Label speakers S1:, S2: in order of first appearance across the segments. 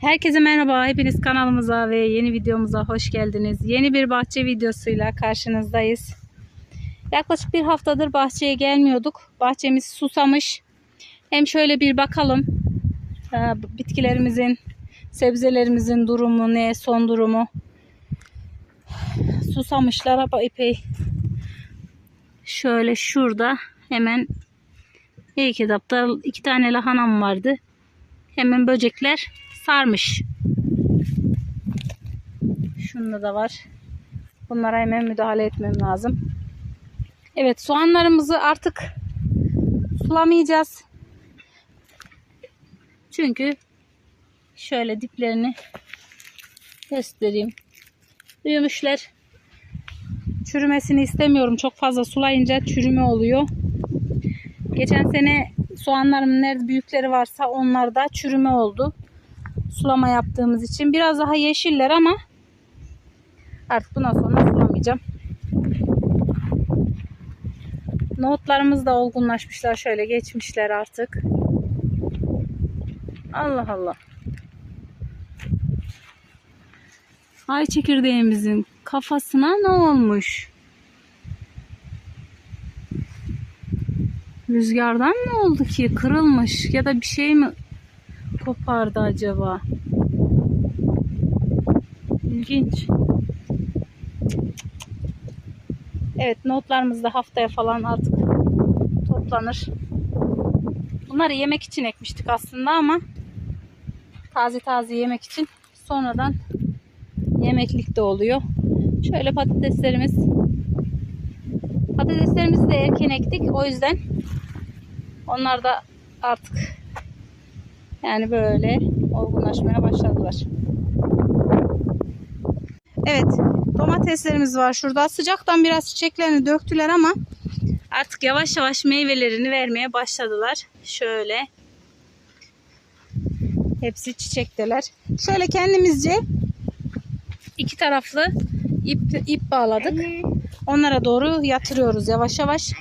S1: Herkese merhaba. Hepiniz kanalımıza ve yeni videomuza hoş geldiniz. Yeni bir bahçe videosuyla karşınızdayız. Yaklaşık bir haftadır bahçeye gelmiyorduk. Bahçemiz susamış. Hem şöyle bir bakalım e, bitkilerimizin, sebzelerimizin durumu ne, son durumu. Susamışlar ama epey. Şöyle şurada hemen ilk etapta iki tane lahanam vardı. Hemen böcekler sarmış. Şunda da var. Bunlara hemen müdahale etmem lazım. Evet soğanlarımızı artık sulamayacağız. Çünkü şöyle diplerini göstereyim. Büyümüşler. Çürümesini istemiyorum. Çok fazla sulayınca çürüme oluyor. Geçen sene soğanlarımın nerede büyükleri varsa onlarda çürüme oldu. Sulama yaptığımız için. Biraz daha yeşiller ama artık bundan sonra sulamayacağım. Nohutlarımız da olgunlaşmışlar. Şöyle geçmişler artık. Allah Allah. Ay çekirdeğimizin kafasına ne olmuş? Rüzgardan mı oldu ki? Kırılmış ya da bir şey mi kopardı acaba? İlginç. Evet notlarımız da haftaya falan artık toplanır. Bunları yemek için ekmiştik aslında ama taze taze yemek için sonradan yemeklik de oluyor. Şöyle patateslerimiz patateslerimizi de erken ektik. O yüzden onlar da artık yani böyle olgunlaşmaya başladılar. Evet domateslerimiz var şurada. Sıcaktan biraz çiçeklerini döktüler ama artık yavaş yavaş meyvelerini vermeye başladılar. Şöyle hepsi çiçekteler. Şöyle kendimizce iki taraflı ip, ip bağladık. Onlara doğru yatırıyoruz yavaş yavaş.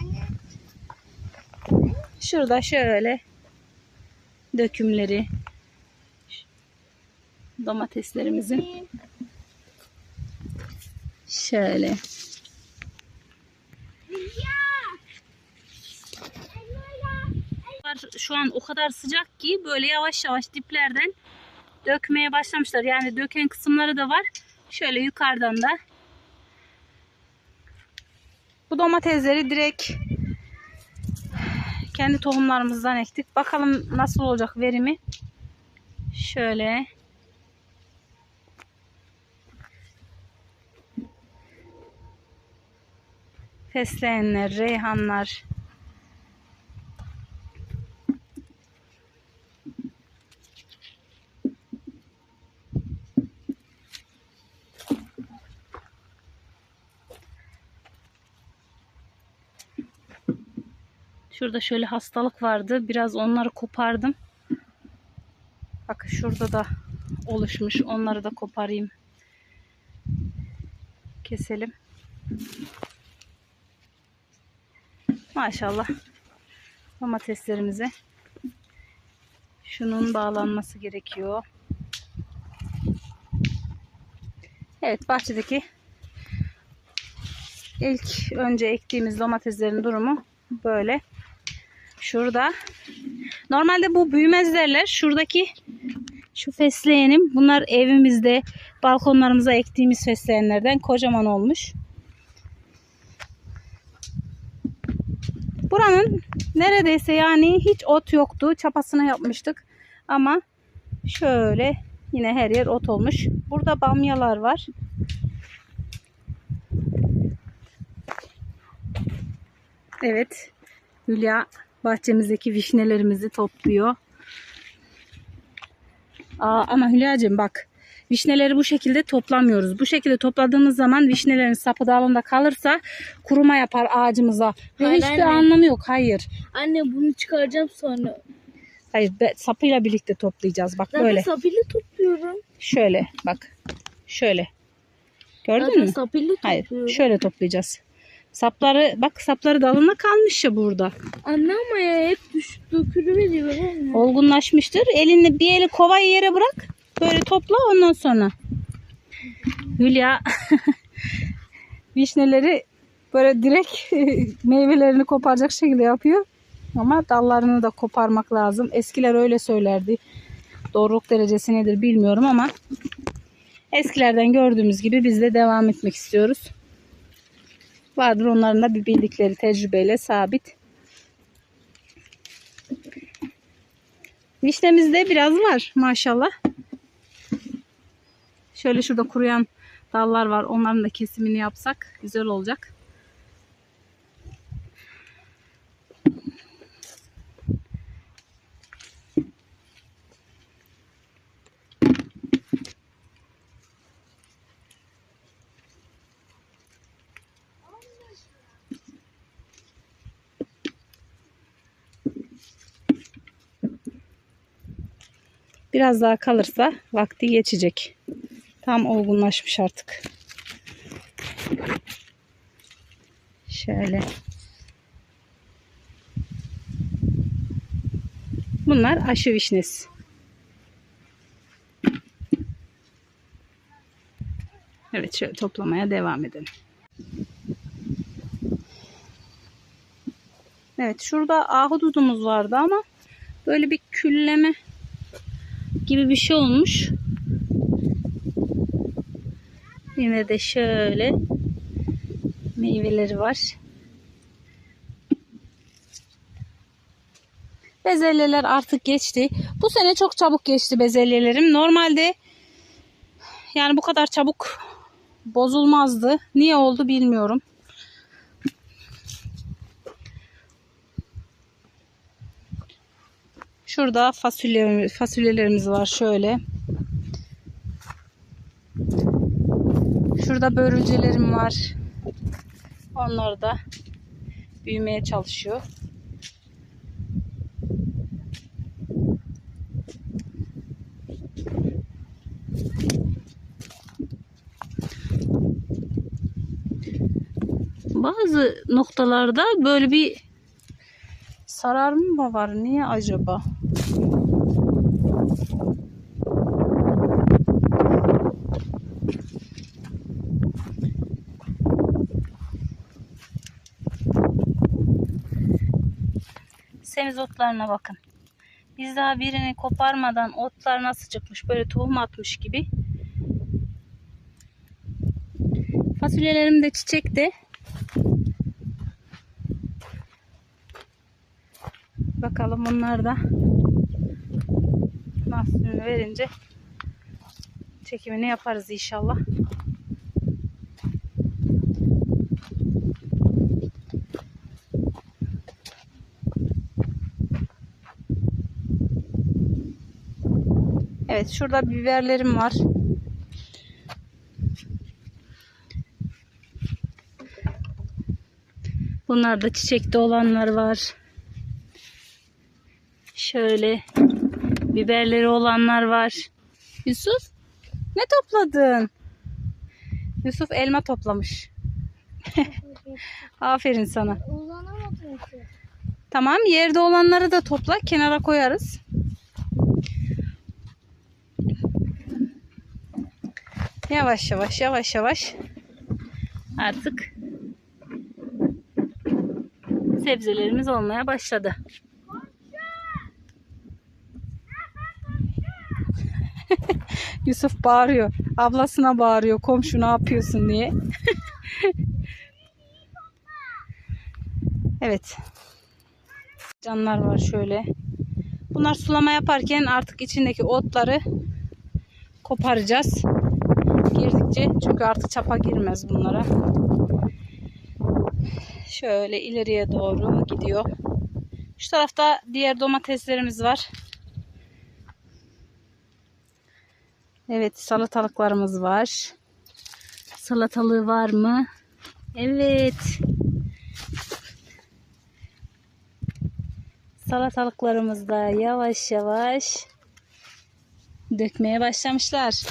S1: Şurada şöyle dökümleri domateslerimizin şöyle şu an o kadar sıcak ki böyle yavaş yavaş diplerden dökmeye başlamışlar. Yani döken kısımları da var. Şöyle yukarıdan da bu domatesleri direkt kendi tohumlarımızdan ektik. Bakalım nasıl olacak verimi. Şöyle. Fesleğenler, reyhanlar. Şurada şöyle hastalık vardı. Biraz onları kopardım. Bakın şurada da oluşmuş. Onları da koparayım. Keselim. Maşallah. Domateslerimize şunun bağlanması gerekiyor. Evet bahçedeki ilk önce ektiğimiz domateslerin durumu böyle. Şurada. Normalde bu büyümez derler. Şuradaki şu fesleğenim. Bunlar evimizde balkonlarımıza ektiğimiz fesleğenlerden kocaman olmuş. Buranın neredeyse yani hiç ot yoktu. Çapasını yapmıştık. Ama şöyle yine her yer ot olmuş. Burada bamyalar var. Evet. Hülya bahçemizdeki vişnelerimizi topluyor. Aa, ama Hülya'cığım bak vişneleri bu şekilde toplamıyoruz. Bu şekilde topladığımız zaman vişnelerin sapı dalında kalırsa kuruma yapar ağacımıza. Ve
S2: Hayır,
S1: hiçbir
S2: anne.
S1: anlamı yok. Hayır.
S2: Anne bunu çıkaracağım sonra.
S1: Hayır be- sapıyla birlikte toplayacağız. Bak
S2: Zaten
S1: böyle.
S2: sapıyla topluyorum.
S1: Şöyle bak. Şöyle. Gördün
S2: Zaten
S1: mü?
S2: sapıyla
S1: Hayır.
S2: topluyorum.
S1: Şöyle toplayacağız. Sapları bak sapları dalına kalmış ya burada.
S2: Anne ama ya hep düş dökülüveriyor.
S1: Olgunlaşmıştır. Elini bir eli kovayı yere bırak. Böyle topla ondan sonra. Hülya vişneleri böyle direkt meyvelerini koparacak şekilde yapıyor. Ama dallarını da koparmak lazım. Eskiler öyle söylerdi. Doğruluk derecesi nedir bilmiyorum ama eskilerden gördüğümüz gibi biz de devam etmek istiyoruz. Vardır onların da bir bildikleri tecrübeyle sabit. Vişnemizde biraz var maşallah. Şöyle şurada kuruyan dallar var. Onların da kesimini yapsak güzel olacak. Biraz daha kalırsa vakti geçecek. Tam olgunlaşmış artık. Şöyle. Bunlar aşı vişnesi. Evet şöyle toplamaya devam edelim. Evet şurada ahududumuz vardı ama böyle bir külleme gibi bir şey olmuş. Yine de şöyle meyveleri var. Bezelyeler artık geçti. Bu sene çok çabuk geçti bezelyelerim. Normalde yani bu kadar çabuk bozulmazdı. Niye oldu bilmiyorum. Şurada fasulye, fasulyelerimiz var şöyle. Şurada börülcelerim var. Onlar da büyümeye çalışıyor. Bazı noktalarda böyle bir sararma var? Niye acaba? Semizotlarına bakın. Biz daha birini koparmadan otlar nasıl çıkmış böyle tohum atmış gibi. Fasulyelerim de çiçekti. Bakalım bunlar da mahsulünü verince çekimini yaparız inşallah. Evet şurada biberlerim var. Bunlar da çiçekte olanlar var. Şöyle biberleri olanlar var. Yusuf ne topladın? Yusuf elma toplamış. Aferin sana. Tamam yerde olanları da topla kenara koyarız. Yavaş yavaş yavaş yavaş artık sebzelerimiz olmaya başladı. Yusuf bağırıyor. Ablasına bağırıyor. Komşu ne yapıyorsun diye. evet. Canlar var şöyle. Bunlar sulama yaparken artık içindeki otları koparacağız. Girdikçe çünkü artık çapa girmez bunlara. Şöyle ileriye doğru gidiyor. Şu tarafta diğer domateslerimiz var. Evet salatalıklarımız var. Salatalığı var mı? Evet. Salatalıklarımız da yavaş yavaş dökmeye başlamışlar.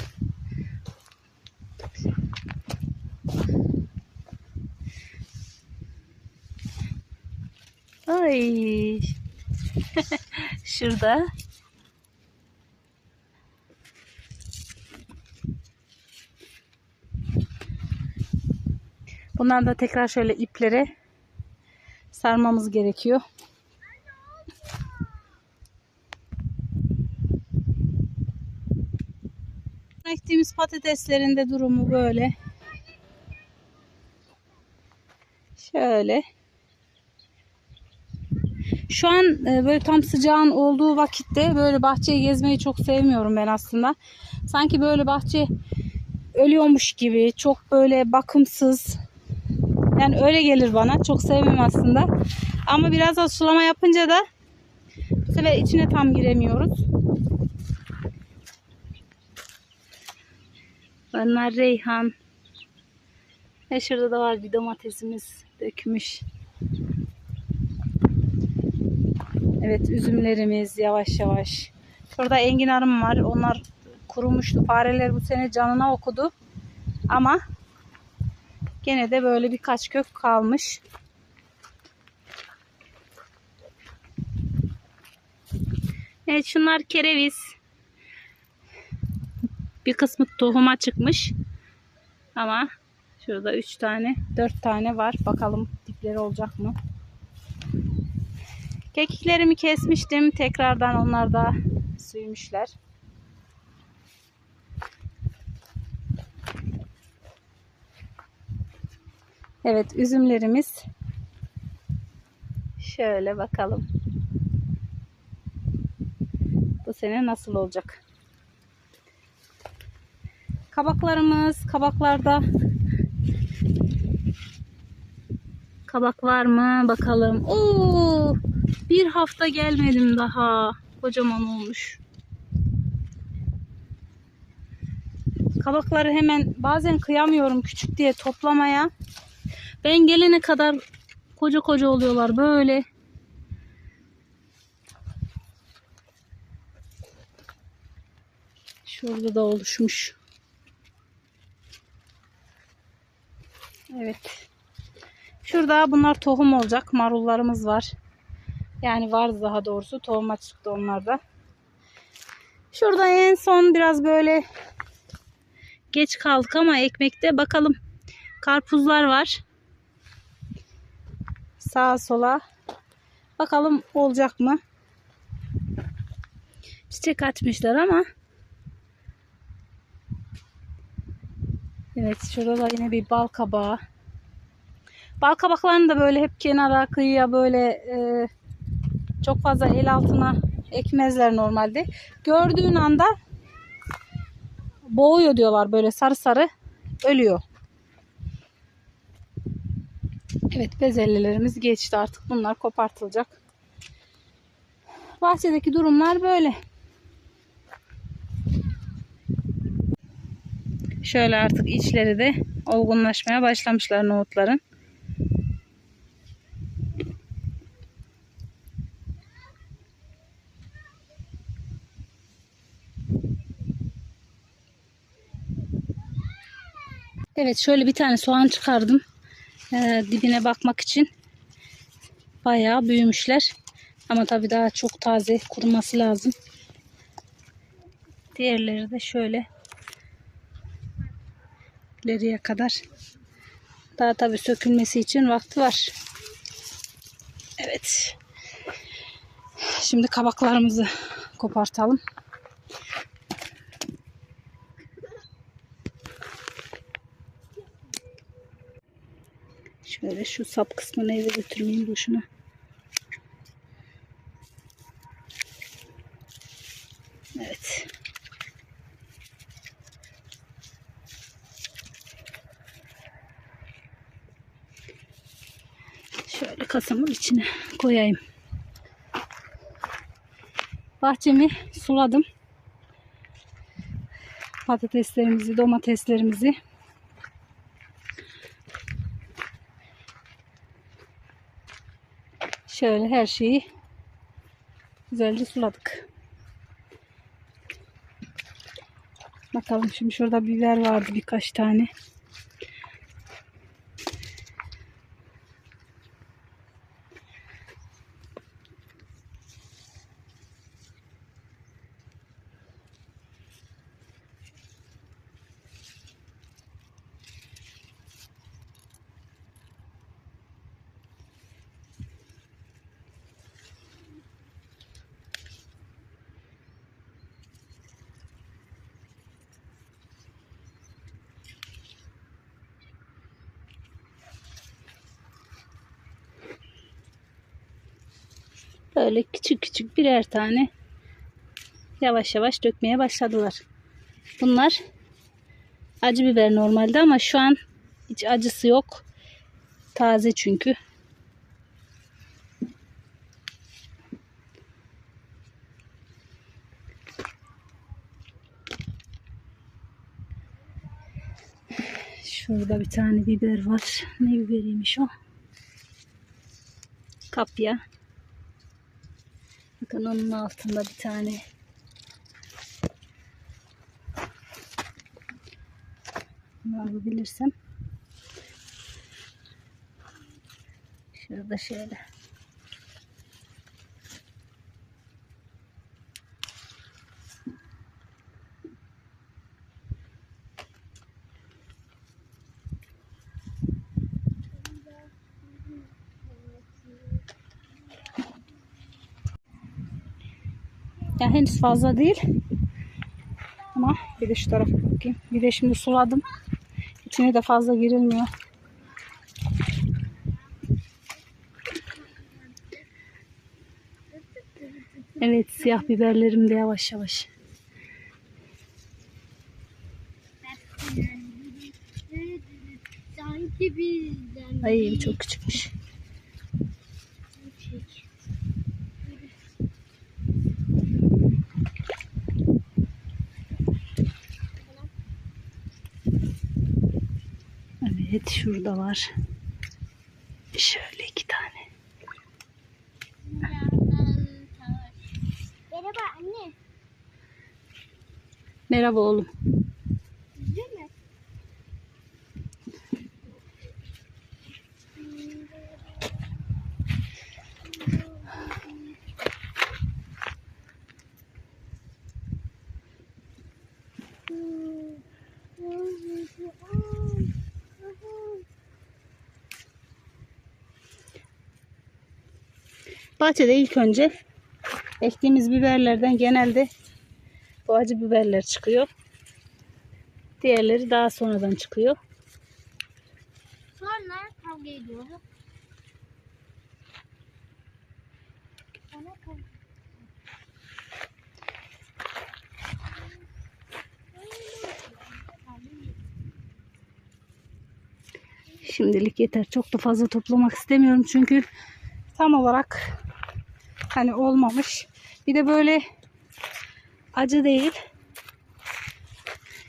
S1: Ay. Şurada. Bunları da tekrar şöyle iplere sarmamız gerekiyor. Ektiğimiz patateslerin de durumu böyle. Şöyle. Şu an e, böyle tam sıcağın olduğu vakitte böyle bahçeyi gezmeyi çok sevmiyorum ben aslında. Sanki böyle bahçe ölüyormuş gibi, çok böyle bakımsız. Yani öyle gelir bana. Çok sevmem aslında. Ama biraz da sulama yapınca da bu sefer içine tam giremiyoruz. Bunlar reyhan. Ve şurada da var bir domatesimiz dökmüş. Evet üzümlerimiz yavaş yavaş. Şurada enginarım var. Onlar kurumuştu. Fareler bu sene canına okudu. Ama gene de böyle birkaç kök kalmış. Evet şunlar kereviz. Bir kısmı tohuma çıkmış. Ama şurada 3 tane, 4 tane var. Bakalım dipleri olacak mı? Kekiklerimi kesmiştim. Tekrardan onlar da süymüşler. Evet üzümlerimiz şöyle bakalım. Bu sene nasıl olacak? Kabaklarımız kabaklarda kabak var mı bakalım. Oo! Bir hafta gelmedim daha. Kocaman olmuş. Kabakları hemen bazen kıyamıyorum küçük diye toplamaya. Ben gelene kadar koca koca oluyorlar böyle. Şurada da oluşmuş. Evet. Şurada bunlar tohum olacak. Marullarımız var. Yani vardı daha doğrusu. Tohuma çıktı onlarda. Şurada en son biraz böyle geç kaldık ama ekmekte bakalım. Karpuzlar var. Sağa sola. Bakalım olacak mı? Çiçek açmışlar ama Evet şurada da yine bir bal kabağı. Bal kabaklarını da böyle hep kenara kıyıya böyle e, çok fazla el altına ekmezler normalde. Gördüğün anda boğuyor diyorlar böyle sarı sarı ölüyor. Evet bezelyelerimiz geçti artık bunlar kopartılacak. Bahçedeki durumlar böyle. Şöyle artık içleri de olgunlaşmaya başlamışlar nohutların. Evet şöyle bir tane soğan çıkardım. Ee, dibine bakmak için. Bayağı büyümüşler. Ama tabii daha çok taze kuruması lazım. Diğerleri de şöyle ileriye kadar. Daha tabii sökülmesi için vakti var. Evet. Şimdi kabaklarımızı kopartalım. Şöyle şu sap kısmını eve götürmeyeyim boşuna. Evet. Şöyle kasamın içine koyayım. Bahçemi suladım. Patateslerimizi, domateslerimizi. Şöyle her şeyi güzelce suladık. Bakalım şimdi şurada biber vardı birkaç tane. Böyle küçük küçük birer tane yavaş yavaş dökmeye başladılar. Bunlar acı biber normalde ama şu an hiç acısı yok. Taze çünkü. Şurada bir tane biber var. Ne biberiymiş o? Kapya. Bakın onun altında bir tane Bunu alabilirsem. Şurada şöyle. Ya henüz fazla değil. Ama bir de şu tarafa bakayım. Bir de şimdi suladım. İçine de fazla girilmiyor. Evet siyah biberlerim de yavaş yavaş. Ay çok küçükmüş. Evet şurada var. Şöyle iki tane.
S2: Merhaba anne.
S1: Merhaba oğlum.
S2: Değil mi?
S1: Bahçede ilk önce ektiğimiz biberlerden genelde bu acı biberler çıkıyor. Diğerleri daha sonradan çıkıyor.
S2: Sonra kavga ediyoruz.
S1: Şimdilik yeter. Çok da fazla toplamak istemiyorum çünkü tam olarak hani olmamış. Bir de böyle acı değil.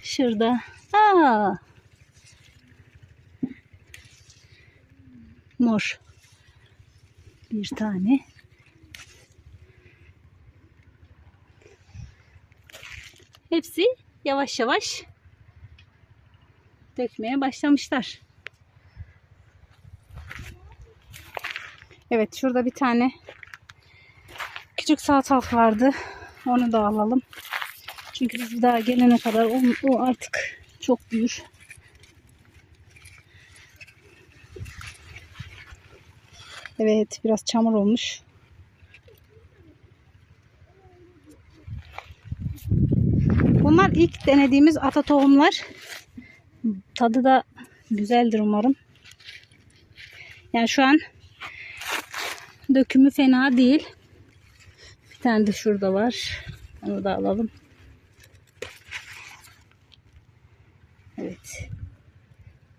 S1: Şurada. Aa. Mor. Bir tane. Hepsi yavaş yavaş dökmeye başlamışlar. Evet şurada bir tane küçük salatalık vardı. Onu da alalım. Çünkü biz daha gelene kadar o, o artık çok büyür. Evet biraz çamur olmuş. Bunlar ilk denediğimiz ata tohumlar. Tadı da güzeldir umarım. Yani şu an dökümü fena değil. Bir tane de şurada var. Onu da alalım. Evet.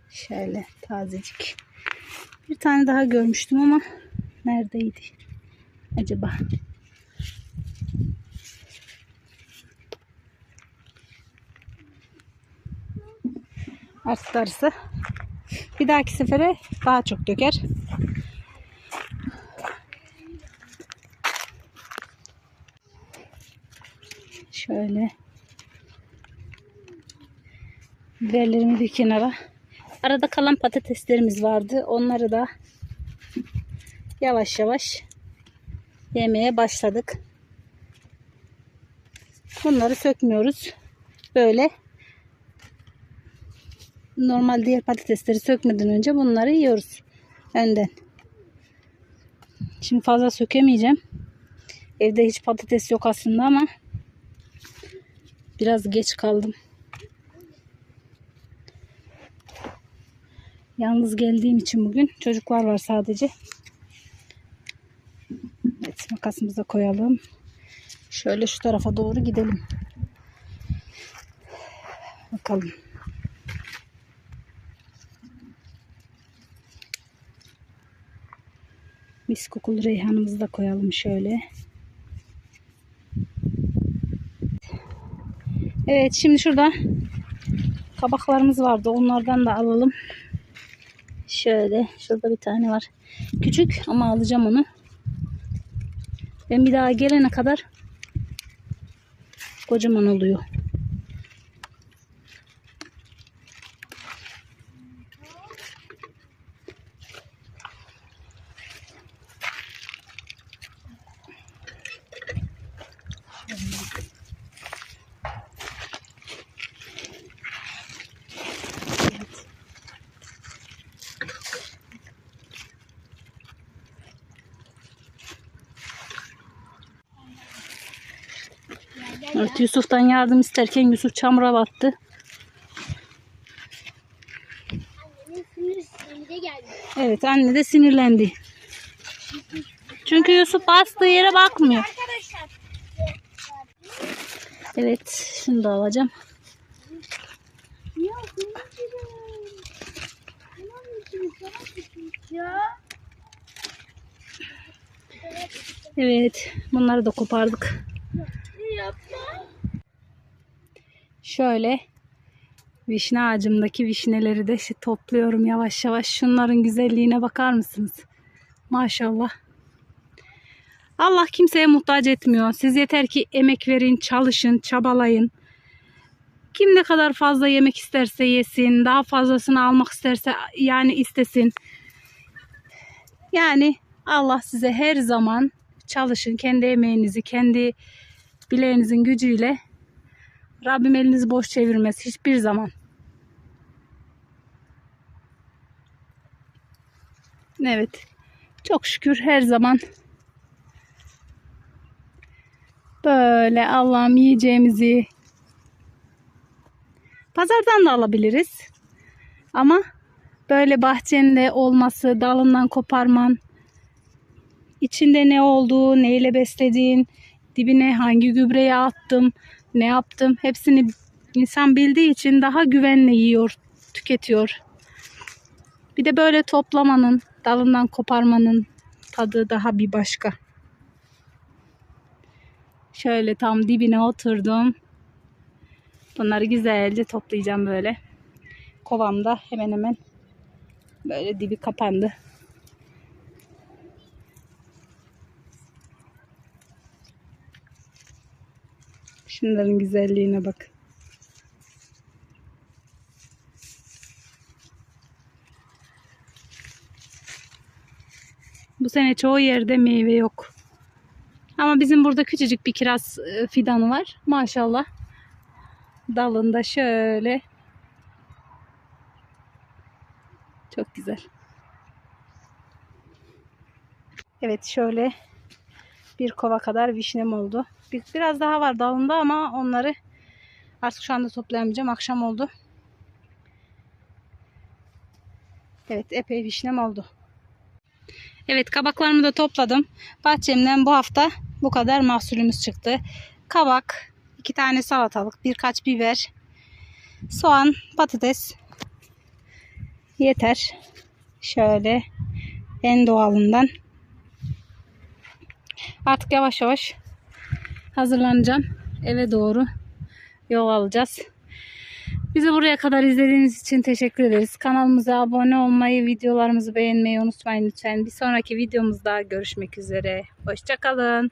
S1: Şöyle tazecik. Bir tane daha görmüştüm ama neredeydi acaba? Artık darısı. Bir dahaki sefere daha çok döker. Şöyle biberlerimi bir kenara. Arada kalan patateslerimiz vardı. Onları da yavaş yavaş yemeye başladık. Bunları sökmüyoruz. Böyle normal diğer patatesleri sökmeden önce bunları yiyoruz önden. Şimdi fazla sökemeyeceğim. Evde hiç patates yok aslında ama biraz geç kaldım. Yalnız geldiğim için bugün çocuklar var sadece. Evet. Makasımızı da koyalım. Şöyle şu tarafa doğru gidelim. Bakalım. Mis kokulu reyhanımızı da koyalım şöyle. Evet şimdi şurada kabaklarımız vardı. Onlardan da alalım. Şöyle şurada bir tane var. Küçük ama alacağım onu. Ben bir daha gelene kadar kocaman oluyor. Evet Yusuf'tan yardım isterken Yusuf çamura battı. Evet anne de sinirlendi. Çünkü Yusuf bastığı yere bakmıyor. Evet şunu da alacağım. Evet bunları da kopardık. Şöyle vişne ağacımdaki vişneleri de şi- topluyorum yavaş yavaş. Şunların güzelliğine bakar mısınız? Maşallah. Allah kimseye muhtaç etmiyor. Siz yeter ki emek verin, çalışın, çabalayın. Kim ne kadar fazla yemek isterse yesin, daha fazlasını almak isterse yani istesin. Yani Allah size her zaman çalışın. Kendi emeğinizi, kendi bileğinizin gücüyle Rabbim elinizi boş çevirmez hiçbir zaman. Evet. Çok şükür her zaman böyle Allah'ım yiyeceğimizi pazardan da alabiliriz. Ama böyle bahçende olması, dalından koparman, içinde ne olduğu, neyle beslediğin, dibine hangi gübreyi attım, ne yaptım hepsini insan bildiği için daha güvenle yiyor, tüketiyor. Bir de böyle toplamanın, dalından koparmanın tadı daha bir başka. Şöyle tam dibine oturdum. Bunları güzelce toplayacağım böyle. Kovamda hemen hemen böyle dibi kapandı. Şunların güzelliğine bak. Bu sene çoğu yerde meyve yok. Ama bizim burada küçücük bir kiraz e, fidanı var. Maşallah. Dalında şöyle. Çok güzel. Evet şöyle bir kova kadar vişnem oldu. Bir, biraz daha var dalında ama onları artık şu anda toplayamayacağım. Akşam oldu. Evet epey vişnem oldu. Evet kabaklarımı da topladım. Bahçemden bu hafta bu kadar mahsulümüz çıktı. Kabak, iki tane salatalık, birkaç biber, soğan, patates. Yeter. Şöyle en doğalından. Artık yavaş yavaş hazırlanacağım. Eve doğru yol alacağız. Bizi buraya kadar izlediğiniz için teşekkür ederiz. Kanalımıza abone olmayı, videolarımızı beğenmeyi unutmayın lütfen. Bir sonraki videomuzda görüşmek üzere. Hoşçakalın.